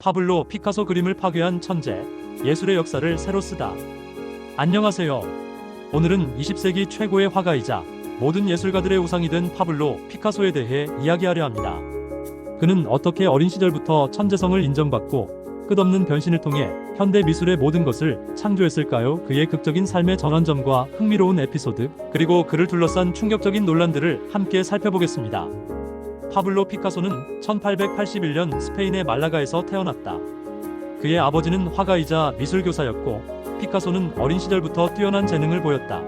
파블로 피카소 그림을 파괴한 천재, 예술의 역사를 새로 쓰다. 안녕하세요. 오늘은 20세기 최고의 화가이자 모든 예술가들의 우상이 된 파블로 피카소에 대해 이야기하려 합니다. 그는 어떻게 어린 시절부터 천재성을 인정받고 끝없는 변신을 통해 현대 미술의 모든 것을 창조했을까요? 그의 극적인 삶의 전환점과 흥미로운 에피소드, 그리고 그를 둘러싼 충격적인 논란들을 함께 살펴보겠습니다. 파블로 피카소는 1881년 스페인의 말라가에서 태어났다. 그의 아버지는 화가이자 미술교사였고 피카소는 어린 시절부터 뛰어난 재능을 보였다.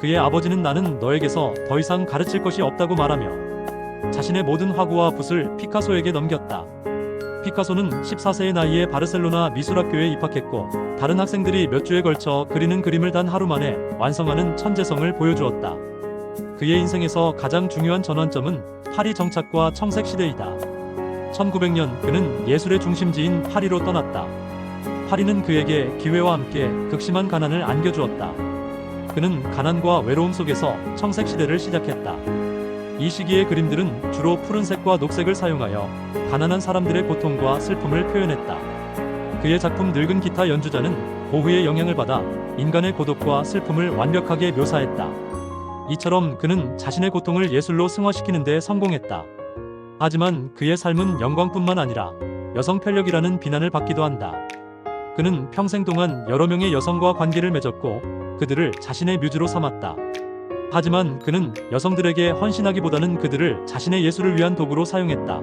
그의 아버지는 나는 너에게서 더 이상 가르칠 것이 없다고 말하며 자신의 모든 화구와 붓을 피카소에게 넘겼다. 피카소는 14세의 나이에 바르셀로나 미술학교에 입학했고 다른 학생들이 몇 주에 걸쳐 그리는 그림을 단 하루 만에 완성하는 천재성을 보여주었다. 그의 인생에서 가장 중요한 전환점은 파리 정착과 청색 시대이다. 1900년 그는 예술의 중심지인 파리로 떠났다. 파리는 그에게 기회와 함께 극심한 가난을 안겨주었다. 그는 가난과 외로움 속에서 청색 시대를 시작했다. 이 시기의 그림들은 주로 푸른색과 녹색을 사용하여 가난한 사람들의 고통과 슬픔을 표현했다. 그의 작품 늙은 기타 연주자는 고흐의 영향을 받아 인간의 고독과 슬픔을 완벽하게 묘사했다. 이처럼 그는 자신의 고통을 예술로 승화시키는 데 성공했다. 하지만 그의 삶은 영광뿐만 아니라 여성 편력이라는 비난을 받기도 한다. 그는 평생 동안 여러 명의 여성과 관계를 맺었고 그들을 자신의 뮤즈로 삼았다. 하지만 그는 여성들에게 헌신하기보다는 그들을 자신의 예술을 위한 도구로 사용했다.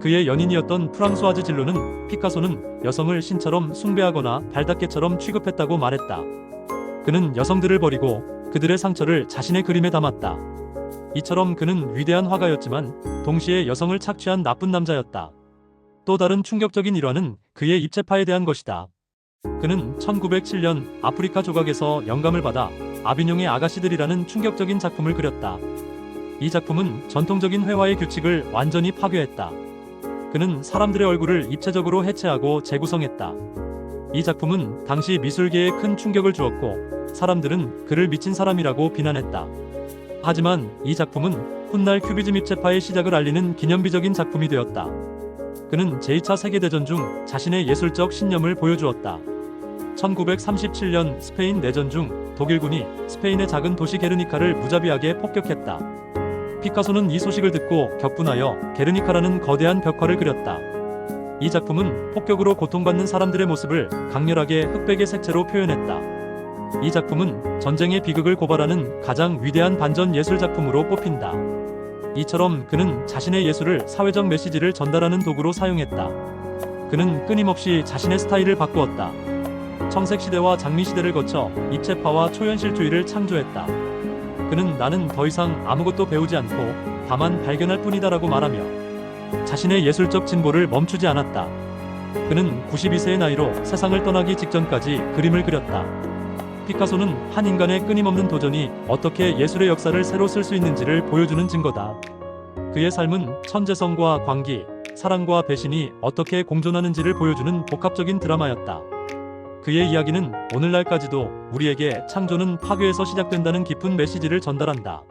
그의 연인이었던 프랑소아즈 진로는 피카소는 여성을 신처럼 숭배하거나 발닦개처럼 취급했다고 말했다. 그는 여성들을 버리고 그들의 상처를 자신의 그림에 담았다. 이처럼 그는 위대한 화가였지만 동시에 여성을 착취한 나쁜 남자였다. 또 다른 충격적인 일화는 그의 입체파에 대한 것이다. 그는 1907년 아프리카 조각에서 영감을 받아 아비뇽의 아가씨들이라는 충격적인 작품을 그렸다. 이 작품은 전통적인 회화의 규칙을 완전히 파괴했다. 그는 사람들의 얼굴을 입체적으로 해체하고 재구성했다. 이 작품은 당시 미술계에 큰 충격을 주었고 사람들은 그를 미친 사람이라고 비난했다. 하지만 이 작품은 훗날 큐비즘 입체파의 시작을 알리는 기념비적인 작품이 되었다. 그는 제2차 세계대전 중 자신의 예술적 신념을 보여주었다. 1937년 스페인 내전 중 독일군이 스페인의 작은 도시 게르니카를 무자비하게 폭격했다. 피카소는 이 소식을 듣고 격분하여 게르니카라는 거대한 벽화를 그렸다. 이 작품은 폭격으로 고통받는 사람들의 모습을 강렬하게 흑백의 색채로 표현했다. 이 작품은 전쟁의 비극을 고발하는 가장 위대한 반전 예술 작품으로 뽑힌다. 이처럼 그는 자신의 예술을 사회적 메시지를 전달하는 도구로 사용했다. 그는 끊임없이 자신의 스타일을 바꾸었다. 청색 시대와 장미 시대를 거쳐 입체파와 초현실주의를 창조했다. 그는 나는 더 이상 아무것도 배우지 않고 다만 발견할 뿐이다라고 말하며 자신의 예술적 진보를 멈추지 않았다. 그는 92세의 나이로 세상을 떠나기 직전까지 그림을 그렸다. 피카소는 한 인간의 끊임없는 도전이 어떻게 예술의 역사를 새로 쓸 수 있는지를 보여주는 증거다. 그의 삶은 천재성과 광기, 사랑과 배신이 어떻게 공존하는지를 보여주는 복합적인 드라마였다. 그의 이야기는 오늘날까지도 우리에게 창조는 파괴에서 시작된다는 깊은 메시지를 전달한다.